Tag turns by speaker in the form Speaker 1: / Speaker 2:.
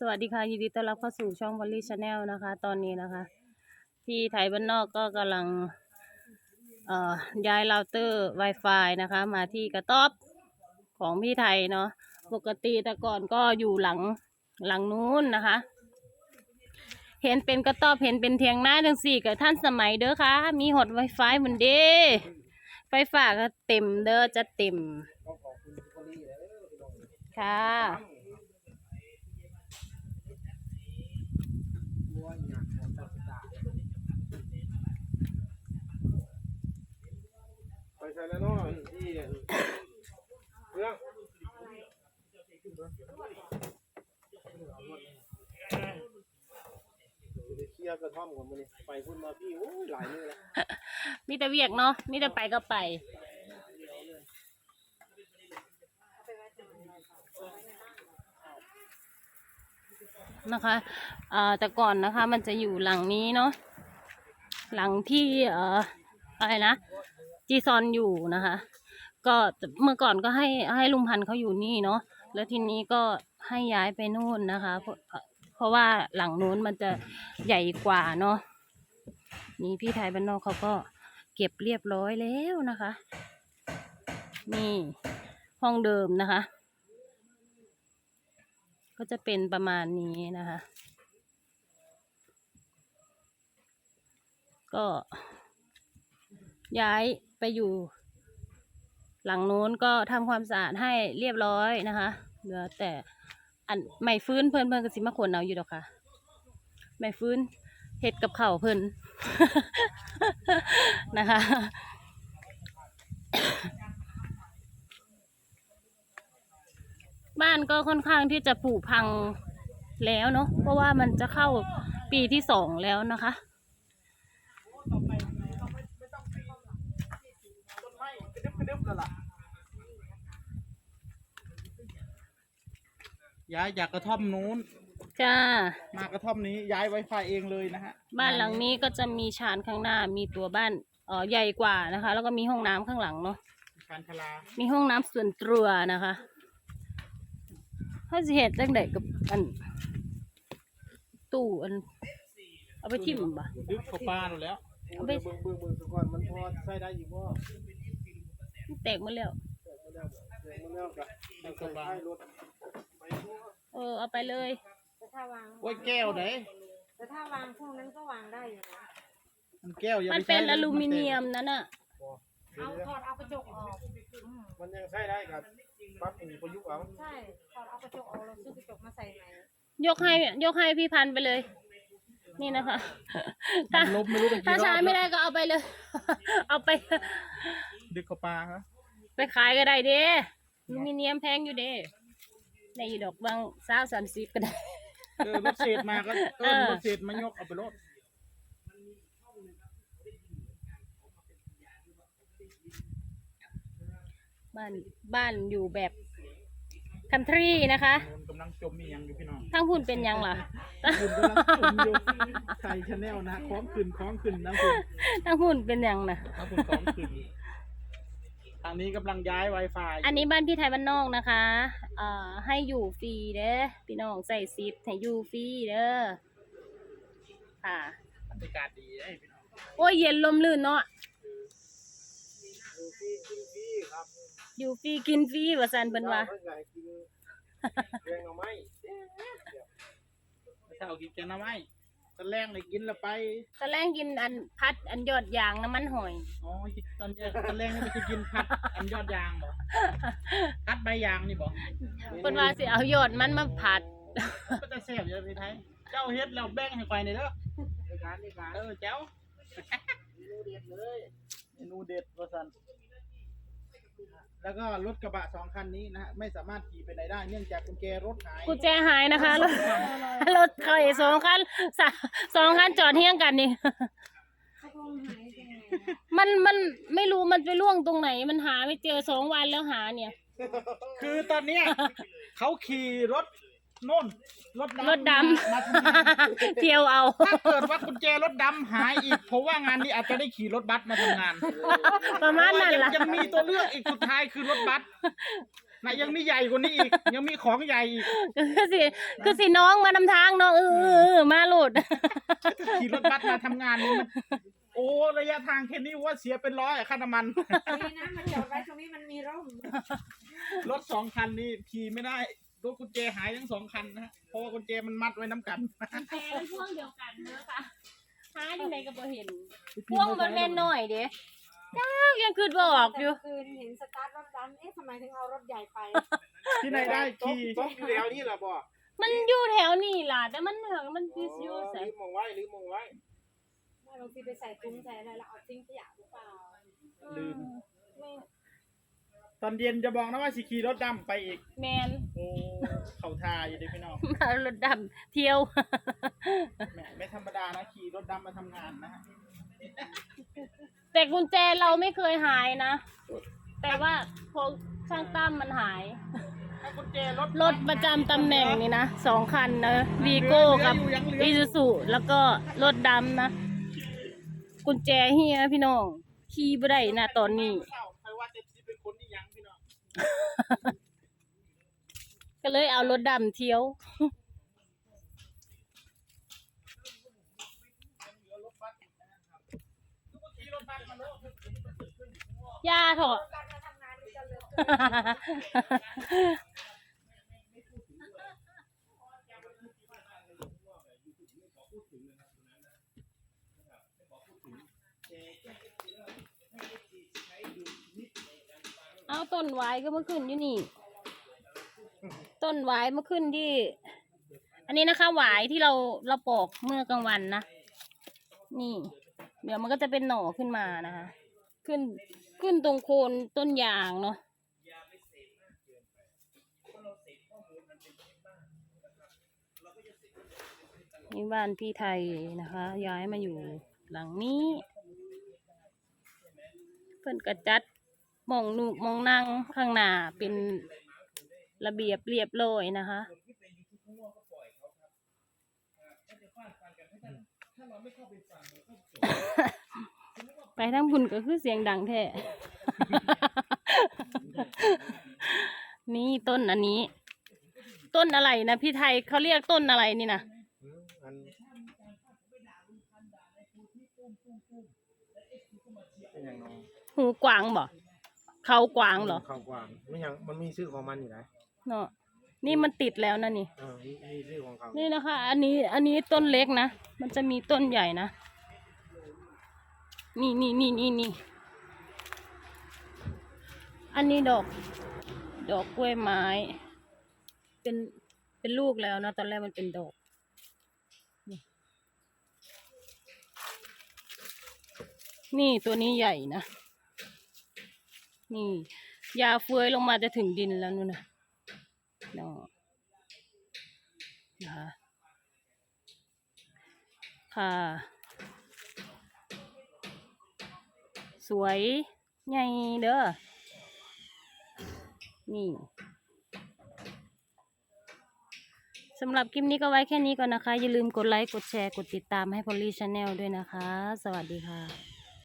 Speaker 1: สวัสดีค่ะยินดีต้อนรับเข้าสู่ช่อง v อลลี่ชาแนลนะคะ ตอนนี้นะคะ ที่ไทยบ้านนอกก็กำลังเอ่อย้ายเราเตอร์ Wi-Fi นะคะ มาที่กระต๊อบของพี่ไทยเนาะปกติแต่ก่อนก็อยู่หลังหลังนู้นนะคะ เห็นเป็นกระต๊อบเห็นเป็นเทียงหน้าจังสี่กับท่านสมัยเด้อค่ะ มีหด Wi-Fi เหมือนเด้ไฟฟ้าก็เต็มเด้อจะเต็มค่ะ
Speaker 2: ไปใช้แล้วเนาะที่เรื่องเคลียร์กระท่อมของมันนี่ไปพุ่นมาพี่โอ้ยหลายมือแล้ว
Speaker 1: มีแต่เวียกเนาะมีแต่ไปก็ไป นะคะเอ่อแต่ก่อนนะคะมันจะอยู่หลังนี้เนาะหลังที่เอ่ออะไรนะจีซอนอยู่นะคะ ก็เมื่อก่อนก็ให้ให้ลุงพันธ์เขาอยู่นี่เนาะแล้วทีนี้ก็ให้ย้ายไปนู่นนะคะเพราะเพราะว่าหลังนู้นมันจะใหญ่กว่าเนาะนี่พี่ไทยบ้านนอกเขาก็เก็บเรียบร้อยแล้วนะคะ นี่ห้องเดิมนะคะ ก็จะเป็นประมาณนี้นะคะ ก็ ย้ายไปอยู่ หลังนู้นก็ทำความสะอาดให้เรียบร้อยนะคะเหลือแต่อันไม่ฟื้นเพิ่นเพิ่นก็สิมาขนเอาอยู่ดอกค่ะไม่ฟื้นเห็ดกับข้าวเพิ่นนะคะ บ้านก็ค่อนข้างที่จะผุพังแล้วเนาะเพราะว่ามันจะเข้าปีที่สองแล้วนะคะ
Speaker 2: ต้นไม้กระดึบกระดึบแล้วล่ะย้ายจากกระท่อมนู้น
Speaker 1: จ้า
Speaker 2: มากระท่อมนี้ย้ายไวไฟเองเลยนะฮะ
Speaker 1: บ้านหลังนี้ก็จะมีชานข้างหน้ามีตัวบ้านเออใหญ่กว่านะคะ แล้วก็มีห้องน้ำข้างหลังเนาะ
Speaker 2: ชานชาลา
Speaker 1: มีห้องน้ำส่วนตัวนะคะ เขาสิเหตุจังไดกับอัน ตู้อัน เอาไปทิ่มบ่
Speaker 2: ดึกเข้าป้าหมดแล้ว
Speaker 1: เอาไป
Speaker 2: เบิ่งเบิ่งเบิ่งซะก่อนมันพอใช้ได้อยู่บ่
Speaker 1: มันแตกหมดแล้ว
Speaker 2: มันแล้วมันแล้วก็ให้ใส่รถไปทั่ว
Speaker 1: เออเอาไปเลย
Speaker 3: แต่ถ้าวาง
Speaker 2: โอ้ยแก้วไหน
Speaker 3: แต่ถ้าวางพวกนั้นก็วางได้อยู่นะ
Speaker 2: มันแก้วอย่า
Speaker 1: มัน
Speaker 2: ไป
Speaker 1: เป็น
Speaker 2: ใช้
Speaker 1: อลูมิเนียมนั่นน่ะ
Speaker 3: เอาถอดเอากระจกออกอืม
Speaker 2: มันยังใช้ได้ครับ ปั๊บอย่างนี้ประยุกต์เอา
Speaker 3: ใช่ถอดเอากระจกออกเราซื้อกระจกมาใส่ใหม่
Speaker 1: ยกให้ยกให้พี่พันธุ์ไปเลย นี่นะคะ ถ้า
Speaker 2: ลบไม่รู้ตะกี้
Speaker 1: ถ้าใช้
Speaker 2: รอบ
Speaker 1: ไม่ได้ก็เอาไปเลย เอาไป
Speaker 2: ดึกเข้าป้าครับ
Speaker 1: ไปขายก็ได้เด้อลูมิเนียมแพงอยู่เด้ในอยู่ดอกบางสาวสามสิบก็ได้
Speaker 2: เออรถเศษมาก็เออรถเศษมายกเอาไปรถ
Speaker 1: บ้านบ้านอยู่แบบคันทรีนะคะ
Speaker 2: มันกำลังจมมีหยังอยู่พี่น้อง
Speaker 1: ทั้งหุ่นเป็นยังล่ะ
Speaker 2: คุณกำลังจมอยู่ใส่ชาแนลนะคล้องขึ้นคล้องขึ้นนะคุณ
Speaker 1: ทั้งหุ่นเป็นยังนะ
Speaker 2: นะคุณคล้องขึ้นทางนี้กำลังย้าย Wi-Fi
Speaker 1: อันนี้บ้านพี่ไทยบ้านนอกนะคะเอ่อให้อยู่ฟรีเด้อพี่น้องใส่ซิปให้อยู่ฟรีเด้อค่ะ
Speaker 2: บรรยากาศดีได้พี่น้อง
Speaker 1: โอ้ยเย็นลมลื่นเนาะ
Speaker 2: ดูพี่กินพี่ครับ
Speaker 1: อยู่ฟรีกินฟรีว่าสันเพิ่นว่า
Speaker 2: เพิ่นอยากกินแกงหน่อไม้เช้ากินแกงหน่อไม้ตอนแรกเลยกินและไป
Speaker 1: ตอนแรกกินอันพัดอันยอดยางน้ำมันหอย
Speaker 2: อ๋อตอนแรกตอนแรกนี่ไปกินผัดอันยอดยางบ่ผัดใบยางนี่บ่
Speaker 1: เพิ่นว่าสิเอายอดมันมาผัด
Speaker 2: ก็จะแซ่บอยู่พี่ไทยเจ้าเฮ็ดแล้วแบ่งให้ข่อยหน่อยเด้อในการในการเออเจ้าเมนูเด็ดเลยเมนูเด็ดว่าซั่น แล้วก็รถกระบะสองคันนี้นะฮะไม่สามารถขี่ไปไหนได้ เนื่องจากกุญแจรถหาย
Speaker 1: กุญแจหายนะคะรถรถเขาอีกสองคันสะสองคันจอดเที่ยงกันนี่
Speaker 3: เขาคงหายไปไหนนะ
Speaker 1: มันมันไม่รู้มันไปล่วงตรงไหน มันหาไม่เจอสองวันแล้วหาเนี่ย
Speaker 2: คือตอนเนี้ยเขาขี่รถ โน่นรถดำ
Speaker 1: รถด
Speaker 2: มาทำงานำ
Speaker 1: เที่ยวเอา
Speaker 2: ถ้าเกิดว่ากุญแจรถดำหายอีกผมว่างานนี้อาจจะได้ขี่รถบัสมาทำงาน
Speaker 1: ประมาณนั้น
Speaker 2: เพ
Speaker 1: ล่ะ
Speaker 2: ราะว่ายังยังมีตัวเลือกอีกสุดท้ายคือรถบัสนะยังมีใหญ่กว่านี้อีก ยังมีของใหญ่อีก
Speaker 1: คือสิคือสิน้องมานำทางเนาะเออเออเออมาโหลด
Speaker 2: ขี่รถบัสมาทำงานนี่มันโอ้ระยะทางแค่นี้ว่าเสียเป็นร้อยอะค่าน้ำมัน
Speaker 3: ดีนะมันจอดไว้ตรงนี้มันมีร่ม
Speaker 2: รถสองคันนี่ขี่ไม่ได้ รถกุญแจหายทั้งสองคันนะฮะเพราะว่ากุญแจมันมัดไว้น้ำกัน
Speaker 1: แต่เป็นช่วงเดียวกันเนอะค่ะหาอยู่ไหนก็บ่เห็นพวงมันแม่นหน่อยเด้จ้ายังคืดบออกอยู่
Speaker 3: คืนเห็นสตาร์ทรถดำเอ๊ะทำไมถึงเอารถใหญ่ไป
Speaker 2: ที่ไหนได้ขี่
Speaker 4: ต้องอยู่แล้วนี่แหละบ่
Speaker 1: มันอยู่แถวนี้ล่ะ แต่มันเหนืองมันคืออยู่ใส่
Speaker 4: ลืมมองไว้ลืมมองไว้
Speaker 3: ไม่บางทีไปใส่ถุงใส่อะไรแล้วเอาทิ้งขยะหรือเปล่า
Speaker 2: ลืม
Speaker 1: ไม่
Speaker 2: ตอนเย็นจะบอกนะว่าสิขี่รถดำไปอีก
Speaker 1: แมน
Speaker 2: โอ้เขาทาอยู่ดิพี่น้อง
Speaker 1: มารถดำเที่ยว
Speaker 2: แหมไม่ธรรมดานะขี่รถดำมาทำงานนะฮะ
Speaker 1: แต่กุญแจเราไม่เคยหายนะ แต่ว่าพอช่างตั้มมันหาย
Speaker 2: ถ้ากุญแจรถ
Speaker 1: รถประจำตำแหน่งนี่นะสองคันนะวีโก้กับอีซูซูแล้วก็รถดำนะ กุญแจเฮียพี่น้องขี่บ่ได้นะตอนนี้ ก็เลยเอารถดำเที่ยว
Speaker 2: ขี่รถบัสมาโลด
Speaker 1: ย่าเถอะ
Speaker 3: ก เลิก
Speaker 1: เอาต้นไว้ก็มาขึ้นอยู่นี่ ต้นไว้มาขึ้นที่ อันนี้นะคะหวายที่เราเราปอกเมื่อกลางวันนะ นี่ เดี๋ยวมันก็จะเป็นหน่อขึ้นมานะคะ ขึ้นขึ้นตรงโคนต้นยางเนาะนี่บ้านพี่ไทยนะคะ ย้ายมาอยู่หลังนี้ เพิ่นกระจัด มองนูหมองนั่งข้างหน้าเป็นระเบียบเรียบร้อยนะคะไปทั้งบุญก็คือเสียงดังแท้ นี่ต้นอันนี้ ต้นอะไรนะพี่ไทยเขาเรียกต้นอะไรนี่นะ
Speaker 4: อันเป็นอย่างน้อง
Speaker 1: หูกวางบ่ เขากวางเหรอ
Speaker 4: ข้าวกวางไม่ยังมันมีชื่อของมันอยู่ไหน
Speaker 1: เนาะนี่มันติดแล้วนะนี่
Speaker 4: เออมีมีชื่อของเขา
Speaker 1: นี่นะคะ อันนี้อันนี้ต้นเล็กนะมันจะมีต้นใหญ่นะนี่นี่นี่นี่นี่อันนี้ดอก ดอกกล้วยไม้ เป็นเป็นลูกแล้วนะตอนแรกมันเป็นดอกนี่นี่ตัวนี้ใหญ่นะ นี่ยาเฟือยลงมาจะถึงดินแล้วนู่นนะเนาะนะคะค่ะ สวยใหญ่เด้อ นี่สำหรับคลิปนี้ก็ไว้แค่นี้ก่อนนะคะ อย่าลืมกดไลค์ กดแชร์ กดติดตามให้พอลลี่ชาแนลด้วยนะคะ สวัสดีค่ะ